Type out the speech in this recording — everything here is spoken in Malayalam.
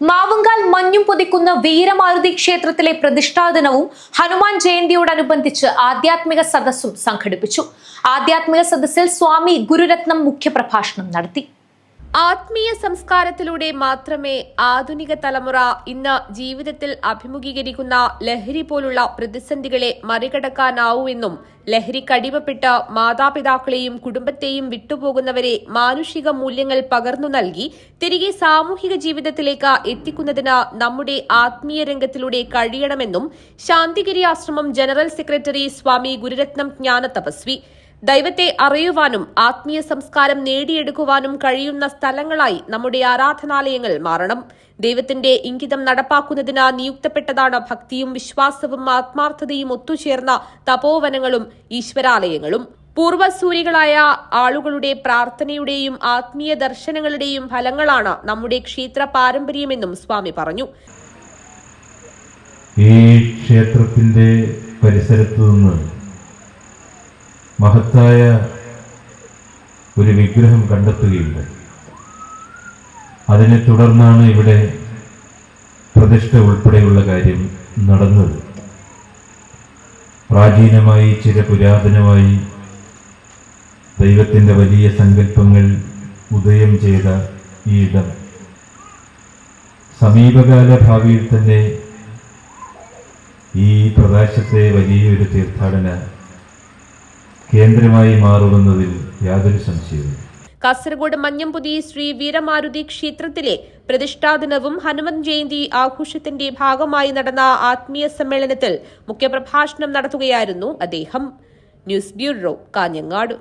മാവുങ്കാൽ മഞ്ഞും പൊതിക്കുന്ന വീരമാരുതി ക്ഷേത്രത്തിലെ പ്രതിഷ്ഠാ ദിനവും ഹനുമാൻ ജയന്തിയോടനുബന്ധിച്ച് ആധ്യാത്മിക സദസ്സും സംഘടിപ്പിച്ചു. ആധ്യാത്മിക സദസ്സിൽ സ്വാമി ഗുരുരത്നം മുഖ്യപ്രഭാഷണം നടത്തി. ആത്മീയ സംസ്കാരത്തിലൂടെ മാത്രമേ ആധുനിക തലമുറ ഇന്ന് ജീവിതത്തിൽ അഭിമുഖീകരിക്കുന്ന ലഹരി പോലുള്ള പ്രതിസന്ധികളെ മറികടക്കാനാവൂവെന്നും ലഹരിക്കടിമപ്പെട്ട് മാതാപിതാക്കളെയും കുടുംബത്തെയും വിട്ടുപോകുന്നവരെ മാനുഷിക മൂല്യങ്ങൾ പകർന്നു നൽകി തിരികെ സാമൂഹിക ജീവിതത്തിലേക്ക് എത്തിക്കുന്നതിന് നമ്മുടെ ആത്മീയ രംഗത്തിലൂടെ കഴിയണമെന്നും ശാന്തിഗിരി ആശ്രമം ജനറൽ സെക്രട്ടറി സ്വാമി ഗുരുരത്നം ജ്ഞാന തപസ്വി ദൈവത്തെ അറിയുവാനും ആത്മീയ സംസ്കാരം നേടിയെടുക്കുവാനും കഴിയുന്ന സ്ഥലങ്ങളായി നമ്മുടെ ആരാധനാലയങ്ങൾ മാറണം. ദൈവത്തിന്റെ ഇംഗിതം നടപ്പാക്കുന്നതിന് നിയുക്തപ്പെട്ടതാണ് ഭക്തിയും വിശ്വാസവും ആത്മാർത്ഥതയും ഒത്തുചേർന്ന തപോവനങ്ങളും ഈശ്വരാലയങ്ങളും. പൂർവസൂരികളായ ആളുകളുടെ പ്രാർത്ഥനയുടെയും ആത്മീയ ദർശനങ്ങളുടെയും ഫലങ്ങളാണ് നമ്മുടെ ക്ഷേത്ര പാരമ്പര്യമെന്നും സ്വാമി പറഞ്ഞു. ഈ ക്ഷേത്രത്തിന്റെ പരിസരത്തു നിന്ന് മഹത്തായ ഒരു വിഗ്രഹം കണ്ടെത്തുകയുണ്ട്. അതിനെ തുടർന്നാണ് ഇവിടെ പ്രതിഷ്ഠ ഉൾപ്പെടെയുള്ള കാര്യം നടന്നത്. പ്രാചീനമായി ചില പുരാതനമായി ദൈവത്തിന്റെ വലിയ സങ്കല്പങ്ങൾ ഉദയം ചെയ്ത ഈ ഇടം. സമീപകാല ഭാവിയിൽ തന്നെ ഈ പ്രദേശത്തെ വലിയൊരു തീർത്ഥാടന കേന്ദ്രമായി മാറുമെന്നതിൽ യാതൊരു സംശയവും കാസർഗോഡ് മഞ്ഞംപുതി ശ്രീ വീരമാരുതി ക്ഷേത്രത്തിലെ പ്രതിഷ്ഠാദിനവും ഹനുമൻ ജയന്തി ആഘോഷത്തിന്റെ ഭാഗമായി നടന്ന ആത്മീയ സമ്മേളനത്തിൽ മുഖ്യപ്രഭാഷണം നടത്തുകയായിരുന്നു അദ്ദേഹം. News bureau Kanhangad.